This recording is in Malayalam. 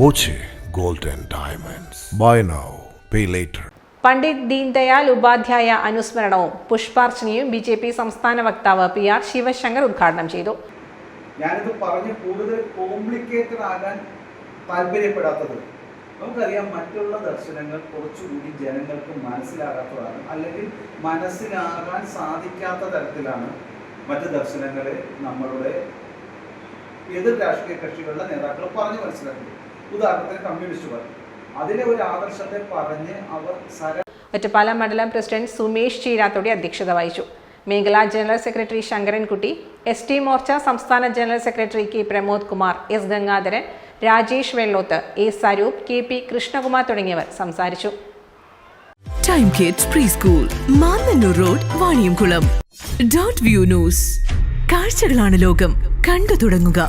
Boche gold and diamonds. Buy now pay later. Pandit Deendayal Upadhyaya അനുസ്മരണവും പുഷ്പാർച്ചനയും ബി ജെ പി സംസ്ഥാന വക്താവ് പി ആർ ശിവശങ്കർ ഉദ്ഘാടനം ചെയ്തു. ഞാനിത് പറഞ്ഞ് കൂടുതൽ കോംപ്ലിക്കേറ്റഡ് ആകാൻ താല്പര്യപ്പെടാത്തത്. നമുക്കറിയാം മറ്റുള്ള ദർശനങ്ങൾ കുറച്ചുകൂടി ജനങ്ങൾക്ക് മനസ്സിലാകാത്തതാണ്. അല്ലെങ്കിൽ മനസ്സിലാകാൻ സാധിക്കാത്ത തരത്തിലാണ് മറ്റ് ദർശനങ്ങളെ നമ്മളുടെ എതിർ രാഷ്ട്രീയ കക്ഷികളുടെ നേതാക്കൾ പറഞ്ഞു മനസ്സിലാക്കുന്നത്. ഉദാഹരണത്തിന് കമ്മ്യൂണിസ്റ്റുകാർ അതിലെ ഒരു ആദർശത്തെ പറഞ്ഞ് അവർ സര ഒറ്റപ്പാലം മണ്ഡലം പ്രസിഡന്റ് സുമേഷ് ചീരാത്തോടി അധ്യക്ഷത വഹിച്ചു. മേഖലാ general secretary Sankarankutty S T Morcha സംസ്ഥാന general secretary K Pramod Kumar S Gangadharan Rajesh Vellothu A Saroop K P Krishnakumar തുടങ്ങിയവർ സംസാരിച്ചു. Time Kids preschool Mannannur road Vaniyamkulam dot view news കാഴ്ചകളാണ് ലോകം. കണ്ടു തുടങ്ങുക.